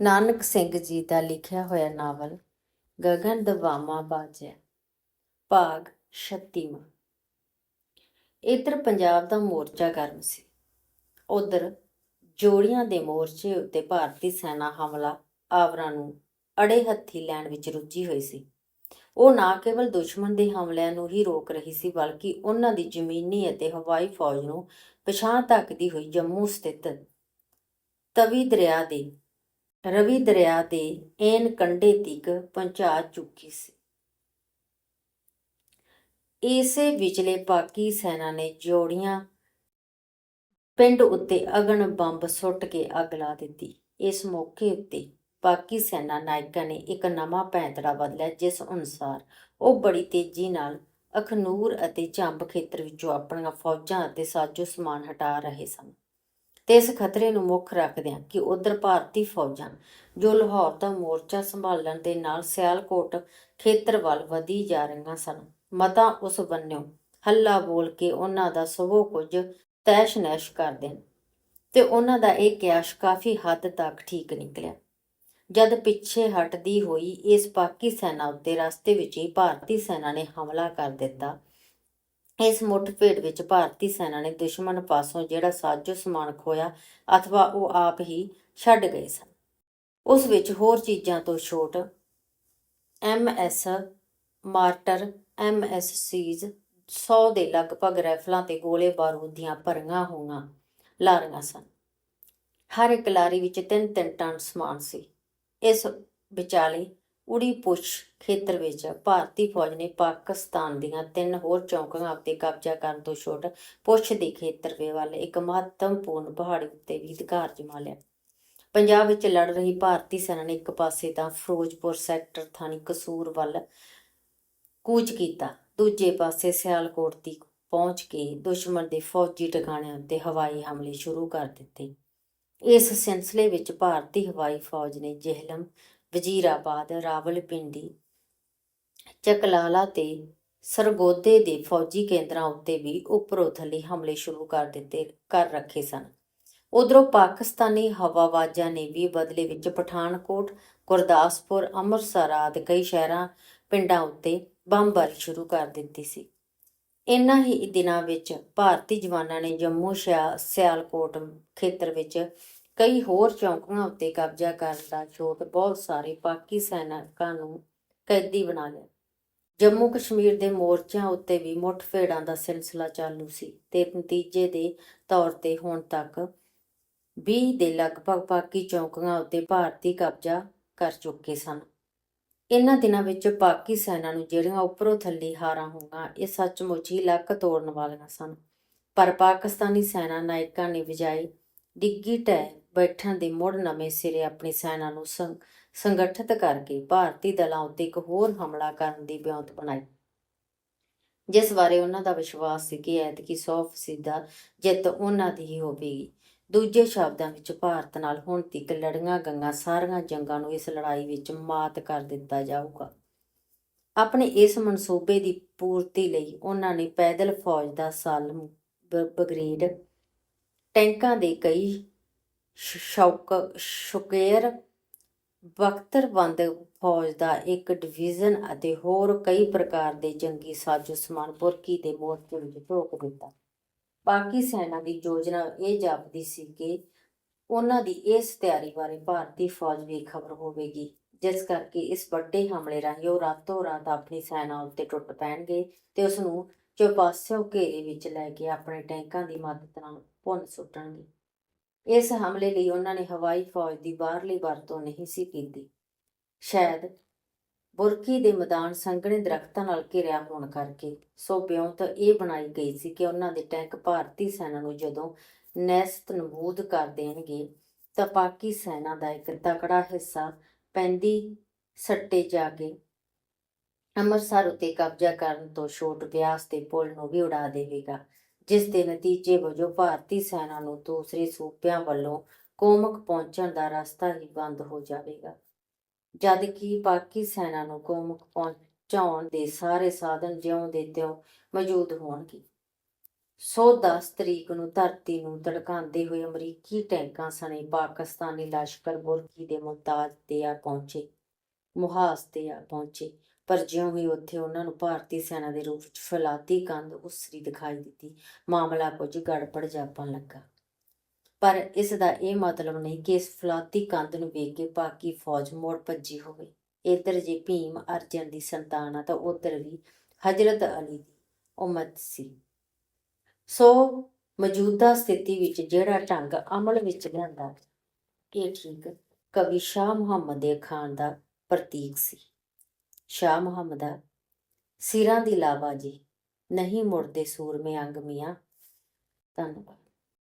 ਨਾਨਕ ਸਿੰਘ ਜੀ ਦਾ ਲਿਖਿਆ ਹੋਇਆ ਨਾਵਲ ਗਗਨ ਦਵਾਮਾ ਬਾਜਿਆ। ਭਾਗ 36ਵਾਂ ਇੱਧਰ ਪੰਜਾਬ ਦਾ ਮੋਰਚਾ ਗਰਮ ਸੀ। ਉਧਰ ਜੋੜੀਆਂ ਦੇ ਮੋਰਚੇ ਉੱਤੇ ਭਾਰਤੀ ਸੈਨਾ ਹਮਲਾ ਆਵਰਾਂ ਨੂੰ ਅੜੇ ਹੱਥੀ ਲੈਣ ਵਿੱਚ ਰੁੱਝੀ ਹੋਈ ਸੀ। ਉਹ ਨਾ ਕੇਵਲ ਦੁਸ਼ਮਣ ਦੇ ਹਮਲਿਆਂ ਨੂੰ ਹੀ ਰੋਕ ਰਹੀ ਸੀ, ਬਲਕਿ ਉਹਨਾਂ ਦੀ ਜ਼ਮੀਨੀ ਅਤੇ ਹਵਾਈ ਫੌਜ ਨੂੰ ਪਛਾਣ ਤੱਕਦੀ ਹੋਈ ਜੰਮੂ ਸਥਿਤ ਤਵੀ ਦਰਿਆ ਦੇ ਰਵੀ ਦਰਿਆ ਦੇ ਐਨ ਕੰਢੇ ਤੀਕ ਪਹੁੰਚਾ ਚੁੱਕੀ ਸੀ। ਇਸੇ ਵਿਚਲੇ ਪਾਕੀ ਸੈਨਾ ਨੇ ਜੋੜੀਆਂ ਪਿੰਡ ਉੱਤੇ ਅਗਨ ਬੰਬ ਸੁੱਟ ਕੇ ਅੱਗ ਲਾ ਦਿੱਤੀ। ਇਸ ਮੌਕੇ ਉੱਤੇ ਪਾਕੀ ਸੈਨਾ ਨਾਇਕਾਂ ਨੇ ਇੱਕ ਨਵਾਂ ਪੈਂਤੜਾ ਬਦਲਿਆ ਜਿਸ ਅਨੁਸਾਰ ਉਹ ਬੜੀ ਤੇਜ਼ੀ ਨਾਲ ਅਖਨੂਰ ਅਤੇ ਚੰਬ ਖੇਤਰ ਵਿੱਚੋਂ ਆਪਣੀਆਂ ਫੌਜਾਂ ਅਤੇ ਸਾਜੋ ਸਮਾਨ ਹਟਾ ਰਹੇ ਸਨ। ਤੇ ਇਸ ਖਤਰੇ ਨੂੰ ਮੁੱਖ ਰੱਖਦਿਆਂ ਕਿ ਉਧਰ ਭਾਰਤੀ ਫੌਜਾਂ ਜੋ ਲਾਹੌਰ ਦਾ ਮੋਰਚਾ ਸੰਭਾਲਣ ਦੇ ਨਾਲ ਸਿਆਲਕੋਟ ਖੇਤਰ ਵੱਲ ਵਧੀ ਜਾ ਰਹੀਆਂ ਸਨ, ਮਤਾ ਉਸ ਬੰਨਿਓ ਹੱਲਾ ਬੋਲ ਕੇ ਉਹਨਾਂ ਦਾ ਸਭੋ ਕੁਝ ਤੈਸ਼-ਨੈਸ਼ ਕਰ ਦੇਣ। ਤੇ ਉਹਨਾਂ ਦਾ ਇਹ ਕਿਆਸ ਕਾਫੀ ਹੱਦ ਤੱਕ ਠੀਕ ਨਿਕਲਿਆ। ਜਦ ਪਿੱਛੇ ਹਟਦੀ ਹੋਈ ਇਸ ਪਾਕੀ ਸੈਨਾ ਉੱਤੇ ਰਸਤੇ ਵਿੱਚ ਹੀ ਭਾਰਤੀ ਸੈਨਾ ਨੇ ਹਮਲਾ ਕਰ ਦਿੱਤਾ ਇਸ ਮੁੱਠਭੇੜ ਵਿੱਚ ਭਾਰਤੀ ਸੈਨਾ ਨੇ ਦੁਸ਼ਮਣ ਪਾਸੋਂ ਜਿਹੜਾ ਸਾਜੋ ਸਮਾਨ ਖੋਇਆ, ਅਥਵਾ ਉਹ ਆਪ ਹੀ ਛੱਡ ਗਏ ਸਨ। ਉਸ ਵਿੱਚ ਹੋਰ ਚੀਜ਼ਾਂ ਤੋਂ ਛੋਟ ਐਮਐਸ ਮਾਰਟਰ ਐਮਐਸਸੀਜ਼ 100 ਦੇ ਲਗਭਗ ਰਾਈਫਲਾਂ ਤੇ ਗੋਲੇ ਬਾਰੂਦ ਦੀਆਂ ਭਰੀਆਂ ਹੋਈਆਂ ਲਾਰੀਆਂ ਸਨ। ਹਰ ਇੱਕ ਲਾਰੀ ਵਿੱਚ 3-3 ਟਨ ਸਮਾਨ ਸੀ। ਇਸ ਵਿਚਾਲੇ ਉੜੀ ਪੁਸ਼ ਖੇਤਰ ਵਿੱਚ ਭਾਰਤੀ ਫੌਜ ਨੇ ਪਾਕਿਸਤਾਨ ਦੀਆਂ ਤਿੰਨ ਹੋਰ ਚੌਕੀਆਂ ਉੱਤੇ ਕਬਜ਼ਾ ਕਰਨ ਤੋਂ ਛੁੱਟ ਪੁਸ਼ ਦੇ ਖੇਤਰ ਵੱਲ ਇੱਕ ਮਹੱਤਵਪੂਰਨ ਪਹਾੜੀ ਉੱਤੇ ਵੀ ਅਧਿਕਾਰ ਜਮਾ ਲਿਆ। ਪੰਜਾਬ ਵਿੱਚ ਲੜ ਰਹੀ ਭਾਰਤੀ ਸੈਨਾ ਨੇ ਇੱਕ ਪਾਸੇ ਤਾਂ ਫਿਰੋਜ਼ਪੁਰ ਸੈਕਟਰ ਥਾਣੀ ਕਸੂਰ ਵੱਲ ਕੂਚ ਕੀਤਾ, ਦੂਜੇ ਪਾਸੇ ਸਿਆਲਕੋਟ ਦੀ ਪਹੁੰਚ ਕੇ ਦੁਸ਼ਮਣ ਦੇ ਫੌਜੀ ਟਿਕਾਣਿਆਂ ਉੱਤੇ ਹਵਾਈ ਹਮਲੇ ਸ਼ੁਰੂ ਕਰ ਦਿੱਤੇ। ਇਸ ਸਿਲਸਿਲੇ ਵਿੱਚ ਭਾਰਤੀ ਹਵਾਈ ਫੌਜ ਨੇ ਜੇਹਲਮ ਵਜ਼ੀਰਾਬਾਦ, ਰਾਵਲਪਿੰਡੀ, ਚਕਲਾਲਾ ਤੇ ਸਰਗੋਦੇ ਦੇ ਫੌਜੀ ਕੇਂਦਰਾਂ ਉੱਤੇ ਵੀ ਉੱਪਰੋਂ ਹਮਲੇ ਸ਼ੁਰੂ ਕਰ ਦਿੱਤੇ, ਕਰ ਰੱਖੇ ਸਨ। ਉਧਰੋਂ ਪਾਕਿਸਤਾਨੀ ਹਵਾਬਾਜ਼ਾਂ ਨੇ ਵੀ ਬਦਲੇ ਵਿੱਚ ਪਠਾਨਕੋਟ, ਗੁਰਦਾਸਪੁਰ, ਅੰਮ੍ਰਿਤਸਰ ਆਦਿ ਕਈ ਸ਼ਹਿਰਾਂ, ਪਿੰਡਾਂ ਉੱਤੇ ਬੰਬਾਰੀ ਸ਼ੁਰੂ ਕਰ ਦਿੱਤੀ ਸੀ। ਇਨ੍ਹਾਂ ਹੀ ਦਿਨਾਂ ਵਿੱਚ ਭਾਰਤੀ ਜਵਾਨਾਂ ਨੇ ਜੰਮੂ ਸ਼ਿਆ- ਸਿਆਲਕੋਟ ਖੇਤਰ ਵਿੱਚ ਕਈ ਹੋਰ ਚੌਂਕੀਆਂ ਉੱਤੇ ਕਬਜ਼ਾ ਕਰਨ ਦਾ ਛੋਟ ਬਹੁਤ ਸਾਰੇ ਪਾਕਿ ਸੈਨਿਕਾਂ ਨੂੰ ਕੈਦੀ ਬਣਾ ਲਿਆ। ਜੰਮੂ ਕਸ਼ਮੀਰ ਦੇ ਮੋਰਚਿਆਂ ਉੱਤੇ ਵੀ ਮੁੱਠਭੇੜਾਂ ਦਾ ਸਿਲਸਿਲਾ ਚਾਲੂ ਸੀ ਤੇ ਨਤੀਜੇ ਦੇ ਤੌਰ ਤੇ ਹੁਣ ਤੱਕ 20 ਦੇ ਲਗਭਗ ਪਾਕਿ ਚੌਂਕੀਆਂ ਉੱਤੇ ਭਾਰਤੀ ਕਬਜ਼ਾ ਕਰ ਚੁੱਕੇ ਸਨ। ਇਨ੍ਹਾਂ ਦਿਨਾਂ ਵਿੱਚ ਪਾਕੀ ਸੈਨਾ ਨੂੰ ਜਿਹੜੀਆਂ ਉੱਪਰੋਂ ਥੱਲੇ ਹਾਰਾਂ ਹੋਈਆਂ, ਇਹ ਸੱਚਮੁੱਚ ਹੀ ਲੱਕ ਤੋੜਨ ਵਾਲੀਆਂ ਸਨ। ਪਰ ਪਾਕਿਸਤਾਨੀ ਸੈਨਾ ਨਾਇਕਾਂ ਨੇ ਵਜਾਈ ਡਿੱਗੀ ਟੈ ਬੈਠਣ ਦੇ ਮੁੜ ਨਵੇਂ ਸਿਰੇ ਆਪਣੀ ਸੈਨਾ ਨੂੰ ਸੰ- ਸੰਗਠਿਤ ਕਰਕੇ ਭਾਰਤੀ ਦਲਾਂ ਉੱਤੇ ਇੱਕ ਹੋਰ ਹਮਲਾ ਕਰਨ ਦੀ ਬਿਉਂਤ ਬਣਾਈ। ਜਿਸ ਬਾਰੇ ਉਹਨਾਂ ਦਾ ਵਿਸ਼ਵਾਸ ਸੀ ਕਿ ਐਤਕੀ 100% ਦਾ ਜਿੱਤ ਉਹਨਾਂ ਦੀ ਹੀ ਹੋਵੇਗੀ। ਦੂਜੇ ਸ਼ਬਦਾਂ ਵਿੱਚ ਭਾਰਤ ਨਾਲ ਹੁਣ ਤੱਕ ਲੜੀਆਂ ਗੰਗਾ ਸਾਰੀਆਂ ਜੰਗਾਂ ਨੂੰ ਇਸ ਲੜਾਈ ਵਿੱਚ ਮਾਤ ਕਰ ਦਿੱਤਾ ਜਾਊਗਾ। ਆਪਣੇ ਇਸ ਮਨਸੂਬੇ ਦੀ ਪੂਰਤੀ ਲਈ ਉਹਨਾਂ ਨੇ ਪੈਦਲ ਫੌਜ ਦਾ ਸਾਲਮ ਬਗਰੇਡ ਟੈਂਕਾਂ ਦੇ ਕਈ ਸ਼ੌਕ ਸ਼ੁਕੇਰ ਬਖਤਰਬੰਦ ਫੌਜ ਦਾ ਇੱਕ ਡਿਵੀਜ਼ਨ ਅਤੇ ਹੋਰ ਕਈ ਪ੍ਰਕਾਰ ਦੇ ਜੰਗੀ ਸਾਜ਼ੋ ਸਮਾਨ ਪੁਰਕੀ ਦੇ ਮੋਰਚੇ ਵਿੱਚ ਝੋਕ ਦਿੱਤਾ। ਬਾਕੀ ਸੈਨਾ ਦੀ ਯੋਜਨਾ ਇਹ ਜਾਪਦੀ ਸੀ ਕਿ ਉਹਨਾਂ ਦੀ ਇਸ ਤਿਆਰੀ ਬਾਰੇ ਭਾਰਤੀ ਫੌਜ ਵੀ ਖਬਰ ਹੋਵੇਗੀ, ਜਿਸ ਕਰਕੇ ਇਸ ਵੱਡੇ ਹਮਲੇ ਰਾਹੀਂ ਉਹ ਰਾਤੋਂ ਰਾਤ ਆਪਣੀ ਸੈਨਾ ਉੱਤੇ ਟੁੱਟ ਪੈਣਗੇ ਤੇ ਉਸ ਨੂੰ ਚੌਪਾਸਿਓਂ ਘੇਰੇ ਵਿੱਚ ਲੈ ਕੇ ਆਪਣੇ ਟੈਂਕਾਂ ਦੀ ਮਦਦ ਨਾਲ ਭੁੰਨ ਸੁੱਟਣਗੇ। ਇਸ ਹਮਲੇ ਲਈ ਉਹਨਾਂ ਨੇ ਹਵਾਈ ਫੌਜ ਦੀ ਬਾਹਰਲੀ ਵਰਤੋਂ ਨਹੀਂ ਸੀ ਕੀਤੀ। ਸ਼ਾਇਦ ਬੁਰਕੀ ਦੇ ਮੈਦਾਨ ਸੰਘਣੇ ਦਰਖਤਾਂ ਨਾਲ ਘਿਰਿਆ ਹੋਣ ਕਰਕੇ ਸੋ ਬਿਉਂਤ ਇਹ ਬਣਾਈ ਗਈ ਸੀ ਕਿ ਉਹਨਾਂ ਦੇ ਟੈਂਕ ਭਾਰਤੀ ਸੈਨਾ ਨੂੰ ਜਦੋਂ ਨੈਸਤ ਨਬੂਦ ਕਰ ਦੇਣਗੇ, ਤਾਂ ਪਾਕੀ ਸੈਨਾ ਦਾ ਇੱਕ ਤਕੜਾ ਹਿੱਸਾ ਪੈਂਦੀ ਸੱਟੇ ਜਾ ਕੇ ਅੰਮ੍ਰਿਤਸਰ ਉੱਤੇ ਕਬਜ਼ਾ ਕਰਨ ਤੋਂ ਛੋਟ ਬਿਆਸ ਤੇ ਪੁਲ ਨੂੰ ਵੀ ਉਡਾ ਦੇਵੇਗਾ। ਜਿਸ ਦੇ ਨਤੀਜੇ ਵਜੋਂ ਭਾਰਤੀ ਸੈਨਾ ਨੂੰ ਦੂਸਰੇ ਸੂਬਿਆਂ ਵੱਲੋਂ ਕੋਮਕ ਪਹੁੰਚਣ ਦਾ ਰਸਤਾ ਹੀ ਬੰਦ ਹੋ ਜਾਵੇਗਾ। ਜਦ ਕਿ ਪਾਕਿ ਸੈਨਾ ਨੂੰ ਕੋਮਕ ਪਹੁੰਚਾਉਣ ਦੇ ਸਾਰੇ ਸਾਧਨ ਜਿਉਂ ਦੇ ਤਿਉਂ ਮੌਜੂਦ ਹੋਣਗੇ। ਸੋ 10 ਤਰੀਕ ਨੂੰ ਧਰਤੀ ਨੂੰ ਧੜਕਾਉਂਦੇ ਹੋਏ ਅਮਰੀਕੀ ਟੈਂਕਾਂ ਸਣੇ ਪਾਕਿਸਤਾਨੀ ਲਸ਼ਕਰ ਬੁਰਕੀ ਦੇ ਮੁਮਤਾਜ਼ ਤੇ ਆ ਪਹੁੰਚੇ, ਮੁਹਾਸ ਤੇ ਆ ਪਹੁੰਚੇ। ਪਰ ਜਿਉਂ ਹੀ ਉੱਥੇ ਉਹਨਾਂ ਨੂੰ ਭਾਰਤੀ ਸੈਨਾ ਦੇ ਰੂਪ ਵਿੱਚ ਫਲਾਤੀ ਕੰਧ, ਉਸਰੀ ਦਿਖਾਈ ਦਿੱਤੀ। ਮਾਮਲਾ ਕੁਝ ਗੜਬੜ ਜਾਪਣ ਲੱਗਾ। ਪਰ ਇਸ ਦਾ ਇਹ ਮਤਲਬ ਨਹੀਂ ਕਿ ਇਸ ਫਲਾਤੀ ਕੰਧ ਨੂੰ ਵੇਖ ਕੇ ਪਾਕੀ ਫੌਜ ਮੋੜ ਭੱਜੀ ਹੋਵੇ। ਇੱਧਰ ਜੇ ਭੀਮ ਅਰਜਨ ਦੀ ਸੰਤਾਨ ਆ ਤਾਂ ਉੱਧਰ ਵੀ ਹਜ਼ਰਤ ਅਲੀ ਦੀ ਉਮਤ ਸੀ। ਸੋ ਮੌਜੂਦਾ ਸਥਿਤੀ ਵਿੱਚ ਜਿਹੜਾ ਢੰਗ ਅਮਲ ਵਿੱਚ ਲਿਆਂਦਾ ਇਹ ਠੀਕ ਕਵੀ ਸ਼ਾਹ ਮੁਹੰਮਦ ਦੇ ਖਾਨ ਦਾ ਪ੍ਰਤੀਕ ਸੀ। ਸ਼ਾਹ ਮੁਹੰਮਦਾ ਸਿਰਾਂ ਦੀ ਲਾਵਾ ਜੀ। ਨਹੀਂ ਮੁੜਦੇ ਸੂਰਮੇ ਅੰਗ ਮੀਆਂ। ਧੰਨਵਾਦ।